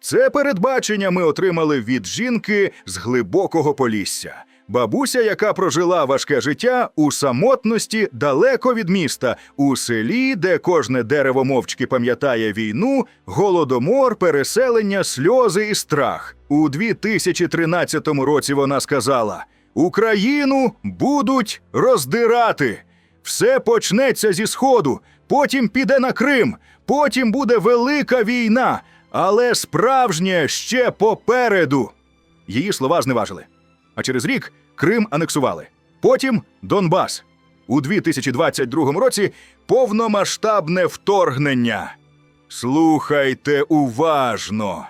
Це передбачення ми отримали від жінки з глибокого полісся. Бабуся, яка прожила важке життя у самотності далеко від міста, у селі, де кожне дерево мовчки пам'ятає війну, голодомор, переселення, сльози і страх. У 2013 році вона сказала: Україну будуть роздирати. Все почнеться зі сходу, потім піде на Крим, потім буде велика війна, але справжнє ще попереду. Її слова зневажили. А через рік Крим анексували. Потім Донбас. У 2022 році повномасштабне вторгнення. Слухайте уважно.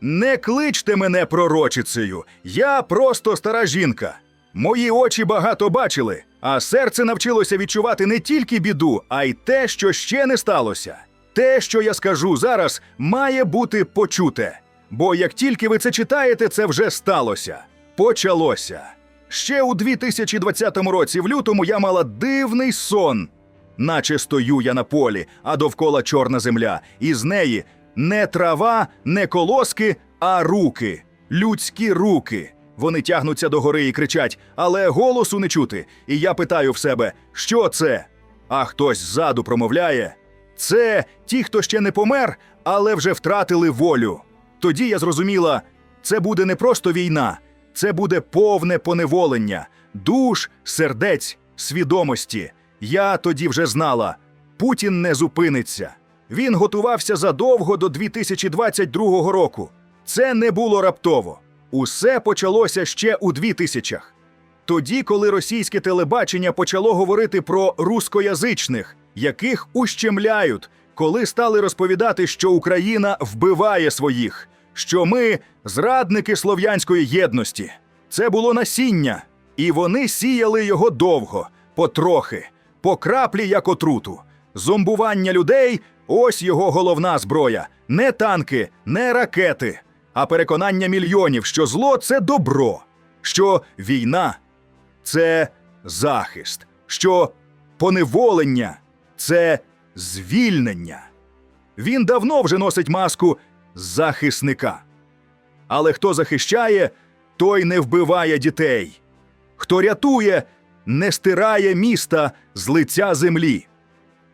Не кличте мене пророчицею. Я просто стара жінка. Мої очі багато бачили, а серце навчилося відчувати не тільки біду, а й те, що ще не сталося. Те, що я скажу зараз, має бути почуте. Бо як тільки ви це читаєте, це вже сталося. Почалося. Ще у 2020 році, в лютому, я мала дивний сон. Наче стою я на полі, а довкола чорна земля, і з неї не трава, не колоски, а руки, людські руки. Вони тягнуться до гори і кричать, але голосу не чути. І я питаю в себе, що це? А хтось ззаду промовляє: це ті, хто ще не помер, але вже втратили волю. Тоді я зрозуміла, це буде не просто війна, це буде повне поневолення, душ, сердець, свідомості. Я тоді вже знала, Путін не зупиниться. Він готувався задовго до 2022 року. Це не було раптово. Усе почалося ще у 2000-х. Тоді, коли російське телебачення почало говорити про рускоязичних, яких ущемляють, коли стали розповідати, що Україна вбиває своїх, що ми зрадники слов'янської єдності. Це було насіння, і вони сіяли його довго, потрохи, по краплі як отруту. Зомбування людей ось його головна зброя. Не танки, не ракети, а переконання мільйонів, що зло це добро, що війна це захист, що поневолення це звільнення. Він давно вже носить маску захисника. Але хто захищає, той не вбиває дітей. Хто рятує, не стирає міста з лиця землі.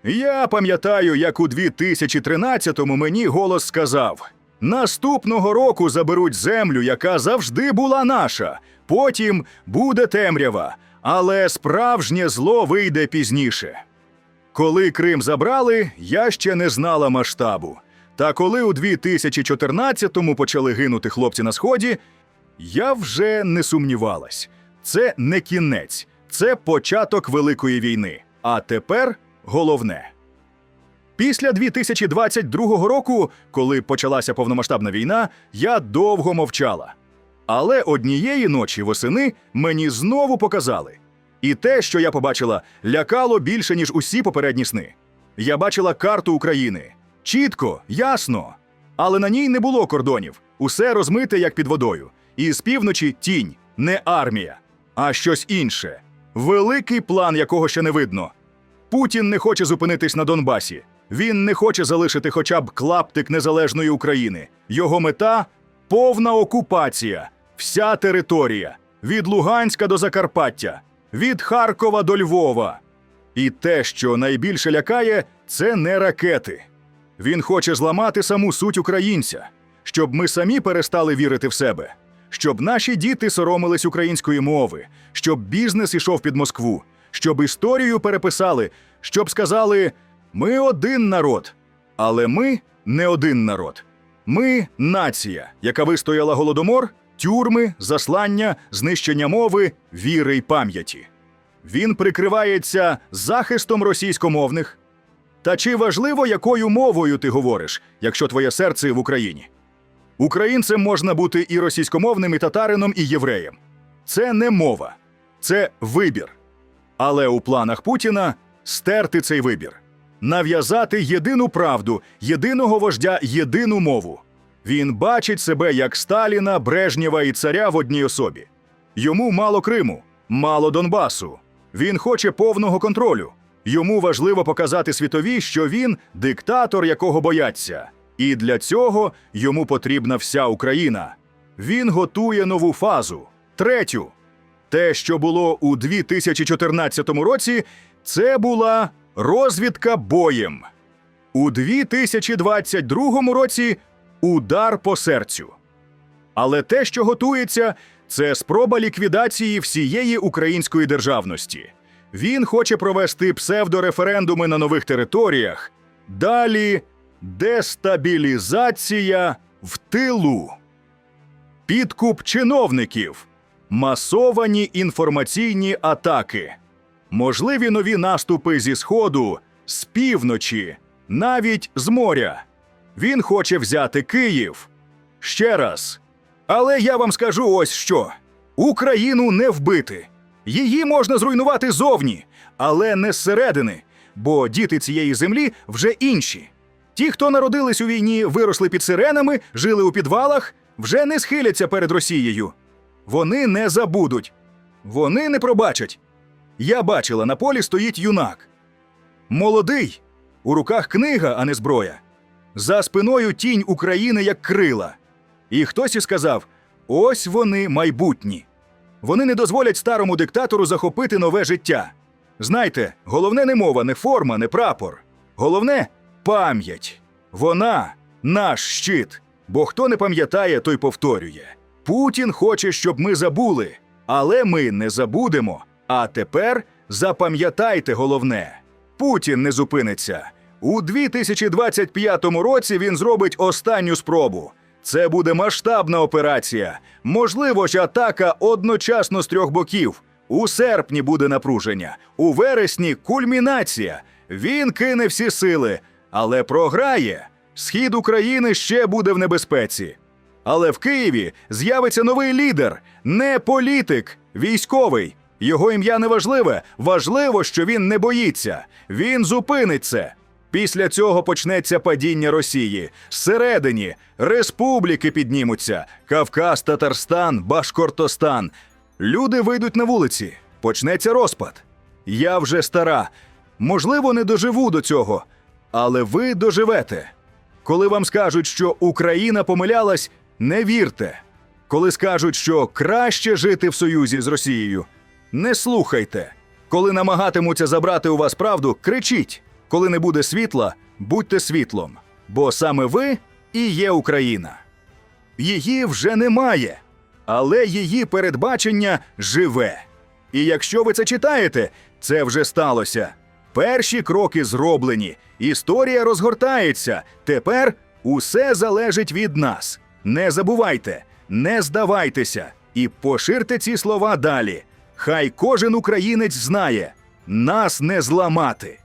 Я пам'ятаю, як у 2013-му мені голос сказав: наступного року заберуть землю, яка завжди була наша. Потім буде темрява, але справжнє зло вийде пізніше. Коли Крим забрали, я ще не знала масштабу. Та коли у 2014-му почали гинути хлопці на сході, я вже не сумнівалась. Це не кінець, це початок великої війни. А тепер головне. Після 2022 року, коли почалася повномасштабна війна, я довго мовчала. Але однієї ночі восени мені знову показали. І те, що я побачила, лякало більше, ніж усі попередні сни. Я бачила карту України. Чітко, ясно. Але на ній не було кордонів. Усе розмите, як під водою. І з півночі тінь, не армія, а щось інше. Великий план, якого ще не видно. Путін не хоче зупинитись на Донбасі. Він не хоче залишити хоча б клаптик незалежної України. Його мета повна окупація, вся територія від Луганська до Закарпаття, від Харкова до Львова. І те, що найбільше лякає, це не ракети. Він хоче зламати саму суть українця, щоб ми самі перестали вірити в себе, щоб наші діти соромились української мови, щоб бізнес ішов під Москву, щоб історію переписали, щоб сказали: ми один народ, але ми не один народ. Ми нація, яка вистояла голодомор, тюрми, заслання, знищення мови, віри й пам'яті. Він прикривається захистом російськомовних. Та чи важливо, якою мовою ти говориш, якщо твоє серце в Україні? Українцем можна бути і російськомовним, і татарином, і євреєм. Це не мова, це вибір. Але у планах Путіна стерти цей вибір, нав'язати єдину правду, єдиного вождя, єдину мову. Він бачить себе як Сталіна, Брежнєва і царя в одній особі. Йому мало Криму, мало Донбасу. Він хоче повного контролю. Йому важливо показати світові, що він диктатор, якого бояться. І для цього йому потрібна вся Україна. Він готує нову фазу, третю. Те, що було у 2014 році, це була розвідка боєм. У 2022 році удар по серцю. Але те, що готується, це спроба ліквідації всієї української державності. Він хоче провести псевдореферендуми на нових територіях. Далі дестабілізація в тилу, підкуп чиновників, масовані інформаційні атаки, можливі нові наступи зі сходу, з півночі, навіть з моря. Він хоче взяти Київ. Ще раз. Але я вам скажу ось що: Україну не вбити. Її можна зруйнувати зовні, але не зсередини, бо діти цієї землі вже інші. Ті, хто народились у війні, виросли під сиренами, жили у підвалах, вже не схиляться перед Росією. Вони не забудуть, вони не пробачать. Я бачила, на полі стоїть юнак. Молодий, у руках книга, а не зброя. За спиною тінь України як крила. І хтось і сказав: ось вони майбутні. Вони не дозволять старому диктатору захопити нове життя. Знайте, головне не мова, не форма, не прапор. Головне пам'ять. Вона наш щит. Бо хто не пам'ятає, той повторює. Путін хоче, щоб ми забули, але ми не забудемо. А тепер запам'ятайте головне: Путін не зупиниться. У 2025 році він зробить останню спробу. Це буде масштабна операція. Можливо ж атака одночасно з трьох боків. У серпні буде напруження, у вересні кульмінація. Він кине всі сили, але програє. Схід України ще буде в небезпеці. Але в Києві з'явиться новий лідер, не політик, військовий. Його ім'я не важливе. Важливо, що він не боїться. Він зупинить це. Після цього почнеться падіння Росії. Зсередині республіки піднімуться: Кавказ, Татарстан, Башкортостан. Люди вийдуть на вулиці. Почнеться розпад. Я вже стара. Можливо, не доживу до цього, але ви доживете. Коли вам скажуть, що Україна помилялась, не вірте. Коли скажуть, що краще жити в союзі з Росією, не слухайте. Коли намагатимуться забрати у вас правду, кричіть. Коли не буде світла, будьте світлом, бо саме ви і є Україна. Її вже немає, але її передбачення живе. І якщо ви це читаєте, це вже сталося. Перші кроки зроблені, історія розгортається. Тепер усе залежить від нас. Не забувайте, не здавайтеся і поширте ці слова далі. Хай кожен українець знає, нас не зламати.